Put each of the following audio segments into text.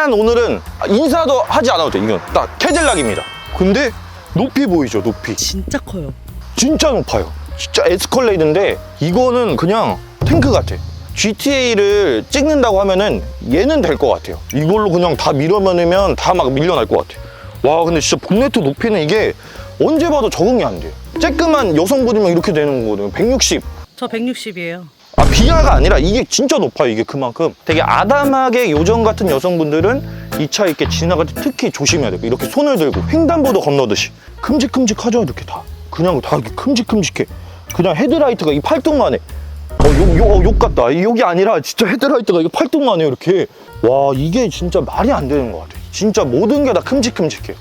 짠 오늘은 인사도 하지 않아도 돼 이건. 딱 캐딜락입니다. 근데 높이 보이죠 높이. 진짜 커요. 진짜 높아요. 진짜 에스컬레이드인데 이거는 그냥 탱크 같아. GTA를 찍는다고 하면은 얘는 될 것 같아요. 이걸로 그냥 다 밀어버리면 다 막 밀려날 것 같아. 와 근데 진짜 본네트 높이는 이게 언제 봐도 적응이 안돼. 쬐끄만 여성분이면 이렇게 되는 거거든요. 160저 160이에요. 아 비하가 아니라 이게 진짜 높아요 이게 그만큼. 되게 아담하게 요정 같은 여성분들은 이 차 이렇게 지나갈 때 특히 조심해야 돼요. 이렇게 손을 들고 횡단보도 건너듯이. 큼직큼직하죠 이렇게 다. 그냥 다 이렇게 큼직큼직해. 그냥 헤드라이트가 이 팔뚝만 해 어, 욕, 욕, 어, 욕 같다. 여기 아니라 진짜 헤드라이트가 이게 팔뚝만 해 이렇게. 와 이게 진짜 말이 안 되는 것 같아 진짜 모든 게 다 큼직큼직해.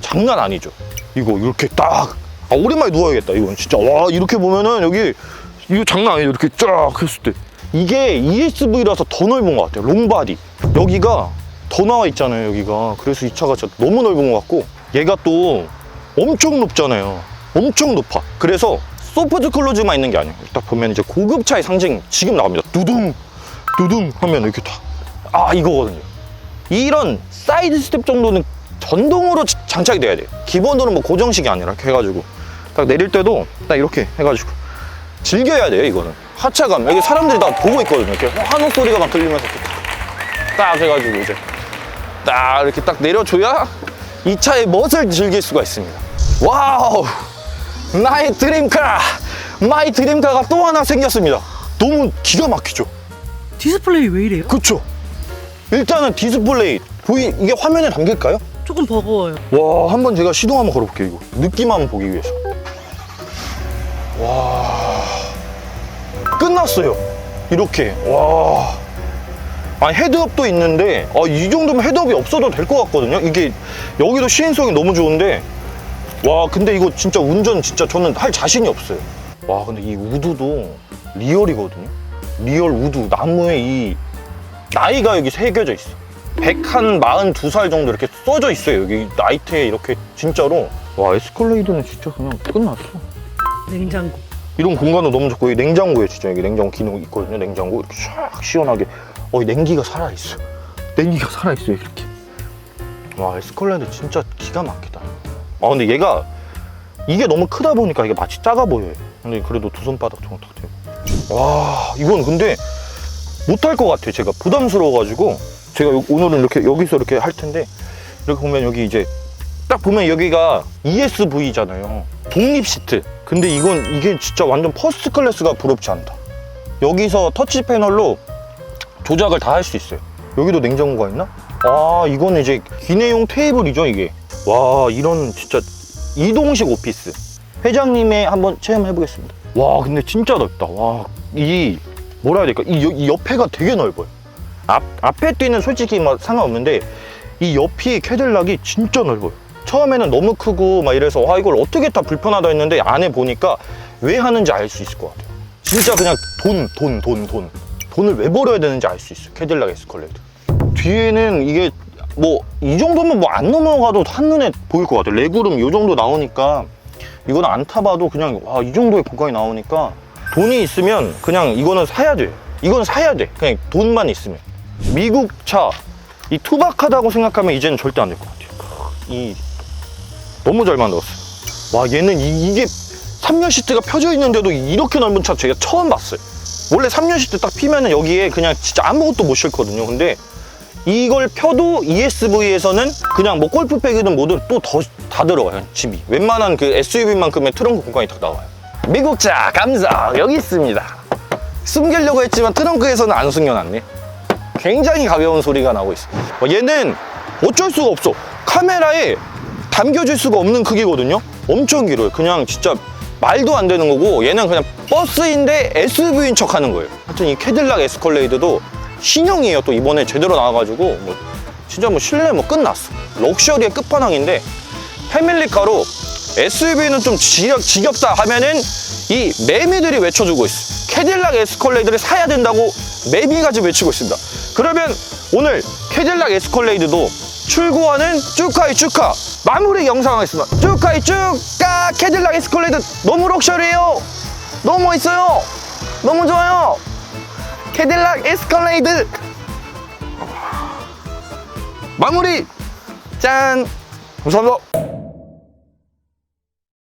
장난 아니죠. 이거 이렇게 딱. 아, 오랜만에 누워야겠다 이건 진짜. 와 이렇게 보면은 여기 이거 장난 아니에요. 이렇게 쫙 했을 때. 이게 ESV라서 더 넓은 것 같아요. 롱바디. 여기가 더 나와 있잖아요 여기가. 그래서 이 차가 진짜 너무 넓은 것 같고 얘가 또 엄청 높잖아요. 엄청 높아. 그래서 소프트 클로즈만 있는 게 아니에요. 딱 보면 이제 고급차의 상징 지금 나옵니다. 두둥 두둥 하면 이렇게 다 아 이거거든요. 이런 사이드 스텝 정도는 전동으로 지- 장착이 돼야 돼요. 기본으로 뭐 고정식이 아니라 이렇게 해가지고. 딱 내릴 때도 딱 이렇게 해가지고 즐겨야 돼요 이거는 하차감 여기 사람들이 다 보고 있거든요 이렇게 환호 소리가 막 들리면서 이렇게 딱, 딱 해가지고 이제 딱 이렇게 딱 내려줘야 이 차의 멋을 즐길 수가 있습니다 와우 나의 드림카 마이 드림카가 또 하나 생겼습니다 너무 기가 막히죠 디스플레이 왜 이래요? 그쵸 일단은 디스플레이 보이 이게 화면에 담길까요? 조금 버거워요. 와, 한번 제가 시동 한번 걸어볼게요, 이거. 느낌 한번 보기 위해서. 와. 끝났어요. 이렇게. 와. 아니, 헤드업도 있는데, 아, 이 정도면 헤드업이 없어도 될 것 같거든요? 이게, 여기도 시인성이 너무 좋은데, 와, 근데 이거 진짜 운전 진짜 저는 할 자신이 없어요. 와, 근데 이 우드도 리얼이거든요? 리얼 우드, 나무에 이 나이가 여기 새겨져 있어. 100한 42살 정도 이렇게 써져 있어요. 여기 나이트에 이렇게 진짜로. 와, 에스컬레이드는 진짜 그냥 끝났어. 냉장고. 이런 공간도 너무 좋고, 여기 냉장고에 진짜 여기 냉장고 기능 있거든요. 냉장고 이렇게 쫙 시원하게. 어, 이 냉기가 살아있어. 냉기가 살아있어요, 이렇게. 와, 에스컬레이드 진짜 기가 막히다. 아, 근데 얘가 이게 너무 크다 보니까 이게 마치 작아 보여요. 근데 그래도 두 손바닥 정도 딱 되고. 와, 이건 근데 못할 것 같아요. 제가 부담스러워가지고 제가 요- 오늘은 이렇게 여기서 이렇게 할 텐데 이렇게 보면 여기 이제 딱 보면 여기가 ESV잖아요. 독립 시트. 근데 이건 이게 진짜 완전 퍼스트 클래스가 부럽지 않다. 여기서 터치 패널로 조작을 다 할 수 있어요. 여기도 냉장고가 있나? 아, 이거는 이제 기내용 테이블이죠, 이게. 와, 이런 진짜 이동식 오피스. 회장님의 한번 체험해 보겠습니다. 와, 근데 진짜 넓다. 와, 이 뭐라 해야 될까? 이, 여- 이 옆에가 되게 넓어요. 앞, 앞에 뛰는 솔직히 뭐 상관없는데 이 옆이 캐딜락이 진짜 넓어요. 처음에는 너무 크고 막 이래서 와 이걸 어떻게 다 불편하다 했는데 안에 보니까 왜 하는지 알 수 있을 것 같아요. 진짜 그냥 돈, 돈, 돈, 돈. 돈 을 왜 벌어야 되는지 알 수 있어요. 캐딜락 에스컬레이드. 뒤에는 이게 뭐 이 정도면 뭐 안 넘어가도 한눈에 보일 것 같아요. 레그룸 이 정도 나오니까 이건 안 타봐도 그냥 와 이 정도의 공간이 나오니까 돈이 있으면 그냥 이거는 사야 돼. 이건 사야 돼. 그냥 돈만 있으면. 미국 차, 이 투박하다고 생각하면 이제는 절대 안 될 것 같아요. 이 너무 잘 만들었어요. 와 얘는 이, 게 3열 시트가 펴져 있는데도 이렇게 넓은 차 제가 처음 봤어요. 원래 3열 시트 딱 피면은 여기에 그냥 진짜 아무것도 못 싣거든요. 근데 이걸 펴도 ESV에서는 그냥 뭐 골프백이든 뭐든 또 더 다 들어가요 집이. 웬만한 그 SUV만큼의 트렁크 공간이 다 나와요. 미국차 감성! 여기 있습니다. 숨기려고 했지만 트렁크에서는 안 숨겨놨네. 굉장히 가벼운 소리가 나고 있어 어, 얘는 어쩔 수가 없어. 카메라에 담겨질 수가 없는 크기거든요. 엄청 길어요. 그냥 진짜 말도 안 되는 거고 얘는 그냥 버스인데 SUV인 척 하는 거예요. 하여튼 이 캐딜락 에스컬레이드도 신형이에요. 또 이번에 제대로 나와가지고 뭐 진짜 뭐 실내 뭐 끝났어. 럭셔리의 끝판왕인데 패밀리카로 SUV는 좀 지겹, 지겹다 하면은 이 매미들이 외쳐주고 있어. 캐딜락 에스컬레이드를 사야 된다고 매미가 지금 외치고 있습니다. 그러면 오늘 캐딜락 에스컬레이드도 출고하는 쭈카이 쭈카. 마무리 영상 하겠습니다. 쭈카이 쭈카 캐딜락 에스컬레이드. 너무 럭셔리해요. 너무 멋있어요. 너무 좋아요. 캐딜락 에스컬레이드. 마무리. 짠. 감사합니다